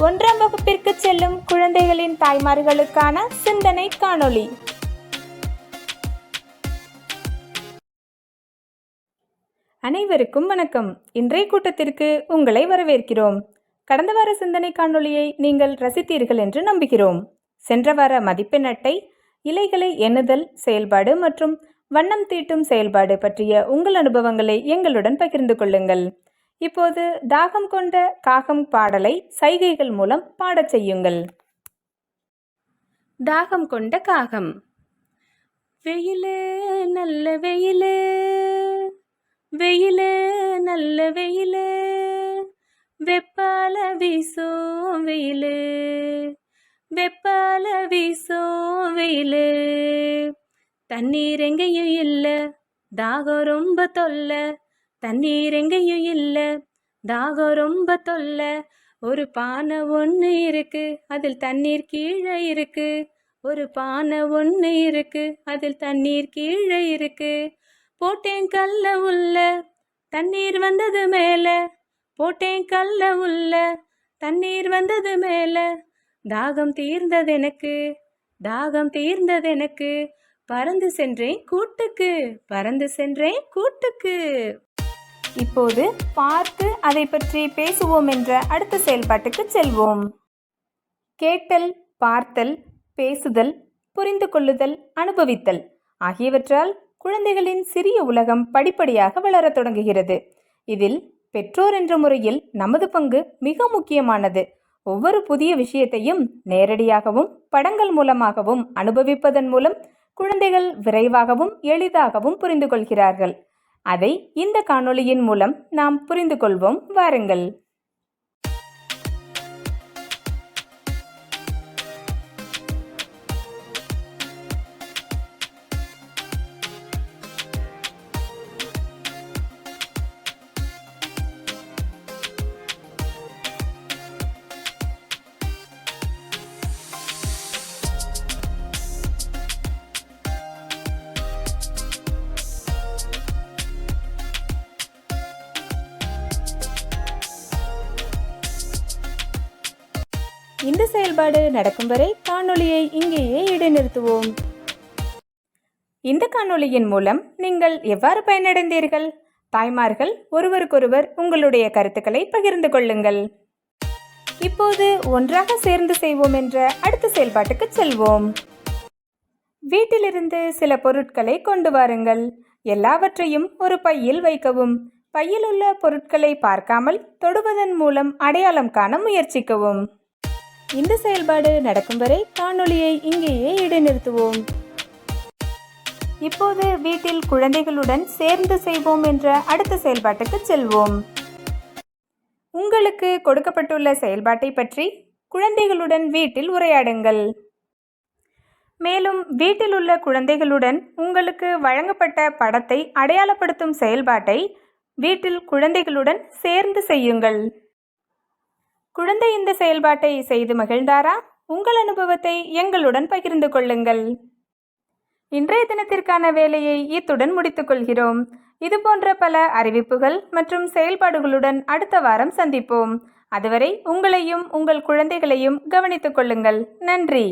ஒன்றாம் வகுப்பிற்கு செல்லும் குழந்தைகளின் தாய்மார்களுக்கான சிந்தனை காணொளி. அனைவருக்கும் வணக்கம். இன்றைய கூட்டத்திற்கு உங்களை வரவேற்கிறோம். கடந்த வார சிந்தனை காணொளியை நீங்கள் ரசித்தீர்கள் என்று நம்புகிறோம். சென்ற வார மதிப்பெண் அட்டை இலைகளை எண்ணுதல் செயல்பாடு மற்றும் வண்ணம் தீட்டும் செயல்பாடு பற்றிய உங்கள் அனுபவங்களை எங்களுடன் பகிர்ந்து கொள்ளுங்கள். இப்போது தாகம் கொண்ட காகம் பாடலை சைகைகள் மூலம் பாடச் செய்யுங்கள். தாகம் கொண்ட காகம். வெயிலே நல்ல வெயிலே. வெயிலே நல்ல வெயிலே. வெப்பால வீசும் வெயிலே. வெப்பால வீசும் வெயிலே. தண்ணீர் எங்கேயும் இல்லை. தாகம் ரொம்ப தொல்லை. தண்ணீர் எங்கேயும் இல்லை. தாகம் ரொம்ப தொல்லை. ஒரு பானை ஒன்று இருக்கு அதில் தண்ணீர் கீழே இருக்கு. ஒரு பானை ஒன்று இருக்கு அதில் தண்ணீர் கீழே இருக்கு. போட்டேன் கல்ல உள்ள தண்ணீர் வந்தது மேலே. போட்டேன் கல்ல உள்ள தண்ணீர் வந்தது மேலே. தாகம் தீர்ந்தது எனக்கு தாகம் தீர்ந்தது எனக்கு. பறந்து சென்றேன் கூட்டுக்கு பறந்து சென்றேன் கூட்டுக்கு. இப்போது பார்த்து அதை பற்றி பேசுவோம் என்ற அடுத்த செயல்பாட்டுக்கு செல்வோம். கேட்டல் பார்த்தல் பேசுதல் புரிந்து கொள்ளுதல் அனுபவித்தல் ஆகியவற்றால் குழந்தைகளின் சிறிய உலகம் படிப்படியாக வளரத் தொடங்குகிறது. இதில் பெற்றோர் என்ற முறையில் நமது பங்கு மிக முக்கியமானது. ஒவ்வொரு புதிய விஷயத்தையும் நேரடியாகவும் படங்கள் மூலமாகவும் அனுபவிப்பதன் மூலம் குழந்தைகள் விரைவாகவும் எளிதாகவும் புரிந்து கொள்கிறார்கள். அதை இந்த காணொளியின் மூலம் நாம் புரிந்து கொள்வோம் வாருங்கள். இந்த செயல்பாடு நடக்கும் வரை காணொளியை இங்கேயே இடைநிறுத்துவோம். இந்த காணொளியின் மூலம் நீங்கள் எவ்வாறு பயனடைந்தீர்கள்? தாய்மார்கள் ஒருவருக்கொருவர் உங்களுடைய கருத்துக்களை பகிர்ந்து கொள்ளுங்கள். இப்போது ஒன்றாக சேர்ந்து செய்வோம் என்ற அடுத்த செயல்பாட்டுக்கு செல்வோம். வீட்டிலிருந்து சில பொருட்களை கொண்டு வாருங்கள். எல்லாவற்றையும் ஒரு பையில் வைக்கவும். பையில் உள்ள பொருட்களை பார்க்காமல் தொடுவதன் மூலம் அடையாளம் காண முயற்சிக்கவும். இந்த செயல்பாடு நடக்கும் வரை காணொளியை இங்கேயே இடைநிறுத்துவோம். இப்போது வீட்டில் குழந்தைகளுடன் சேர்ந்து செய்வோம் என்ற அடுத்த செயல்பாட்டுக்கு செல்வோம். உங்களுக்கு கொடுக்கப்பட்டுள்ள செயல்பாட்டை பற்றி குழந்தைகளுடன் வீட்டில் உரையாடுங்கள். மேலும் வீட்டில் உள்ள குழந்தைகளுடன் உங்களுக்கு வழங்கப்பட்ட படத்தை அடையாளப்படுத்தும் செயல்பாட்டை வீட்டில் குழந்தைகளுடன் சேர்ந்து செய்யுங்கள். குழந்தை இந்த செயல்பாட்டை செய்து மகிழ்ந்தாரா? உங்கள் அனுபவத்தை எங்களுடன் பகிர்ந்து கொள்ளுங்கள். இன்றைய தினத்திற்கான வேலையை இத்துடன் முடித்துக்கொள்கிறோம் இது போன்ற பல அறிவிப்புகள் மற்றும் செயல்பாடுகளுடன் அடுத்த வாரம் சந்திப்போம். அதுவரை உங்களையும் உங்கள் குழந்தைகளையும் கவனித்துக் கொள்ளுங்கள். நன்றி.